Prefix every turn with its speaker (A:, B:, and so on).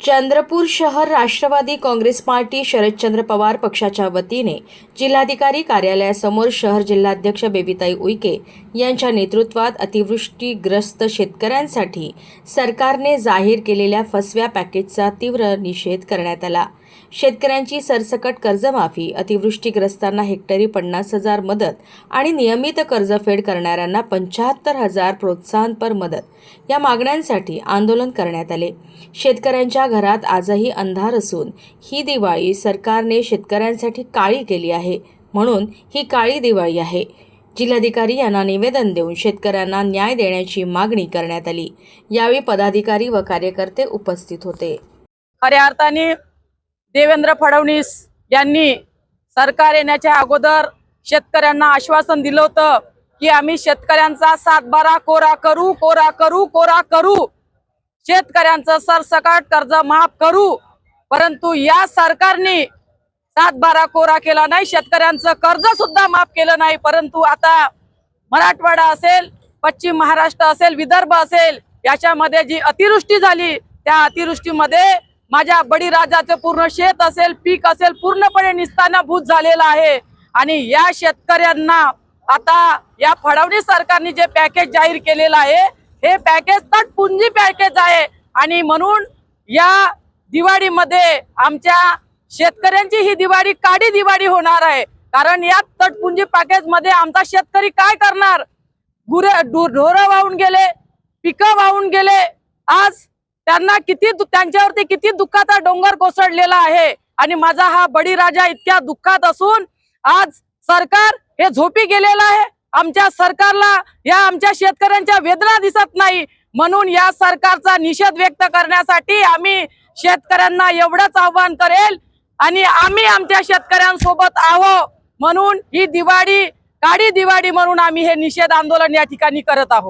A: चंद्रपूर शहर राष्ट्रवादी काँग्रेस पार्टी शरदचंद्र पवार पक्षाच्या वतीने जिल्हाधिकारी कार्यालयासमोर शहर जिल्हाध्यक्ष बेबीताई उईके यांच्या नेतृत्वात अतिवृष्टीग्रस्त शेतकऱ्यांसाठी सरकारने जाहीर केलेल्या फसव्या पॅकेजचा तीव्र निषेध करण्यात आला. शेतकऱ्यांची सरसकट कर्जमाफी अतिवृष्टीग्रस्तांना हेक्टरी पन्नास हजार मदत आणि नियमित कर्जफेड करणाऱ्यांना पंच्याहत्तर हजार प्रोत्साहनपर मदत या मागण्यांसाठी आंदोलन करण्यात आले. शेतकऱ्यांच्या घरात आजही अंधार असून ही दिवाळी सरकारने शेतकऱ्यांसाठी काळी केली आहे. म्हणून ही काळी दिवाळी आहे. जिल्हाधिकारी यांना निवेदन देऊन शेतकऱ्यांना न्याय देण्याची मागणी करण्यात आली. यावेळी पदाधिकारी व कार्यकर्ते उपस्थित होते.
B: खऱ्या अर्थाने देवेंद्र फडणवीस यांनी सरकार येण्याच्या अगोदर शेतकऱ्यांना आश्वासन दिलं होतं की आम्ही शेतकऱ्यांचा सातबारा कोरा करू कोरा करू कोरा करू. शेतकऱ्यांचं सरसकट कर्ज माफ करू. परंतु या सरकारने सातबारा कोरा केला नाही शेतकऱ्यांचं कर्ज सुद्धा माफ केलं नाही. परंतु आता मराठवाडा असेल पश्चिम महाराष्ट्र असेल विदर्भ असेल याच्यामध्ये जी अतिवृष्टी झाली त्या अतिवृष्टीमध्ये माझ्या बळीराजाचं पूर्ण शेत असेल पीक असेल पूर्णपणे निस्तानाभूत झालेलं आहे. आणि या शेतकऱ्यांना आता या फडणवीस सरकारने जे पॅकेज जाहीर केलेलं आहे हे पॅकेज तटपुंजी पॅकेज आहे. आणि म्हणून या दिवाळीमध्ये आमच्या शेतकऱ्यांची ही दिवाळी काडी दिवाळी होणार आहे. कारण या तटपुंजी पॅकेजमध्ये आमचा शेतकरी काय करणार? गुरे ढोरं वाहून गेले पिकं वाहून गेले. आज त्यांना किती दु- त्यांच्यावरती किती दुःखाचा डोंगर कोसळलेला आहे. आणि माझा हा बळीराजा इतक्या दुःखात असून आज सरकार हे झोपी गेलेलं आहे. आमच्या सरकारला या आमच्या शेतकऱ्यांच्या वेदना दिसत नाही. म्हणून या सरकारचा निषेध व्यक्त करण्यासाठी आम्ही शेतकऱ्यांना एवढंच आव्हान करेल आणि आम्ही आमच्या शेतकऱ्यांसोबत आहो. म्हणून ही दिवाळी काळी दिवाळी म्हणून आम्ही हे निषेध आंदोलन या ठिकाणी करत आहोत.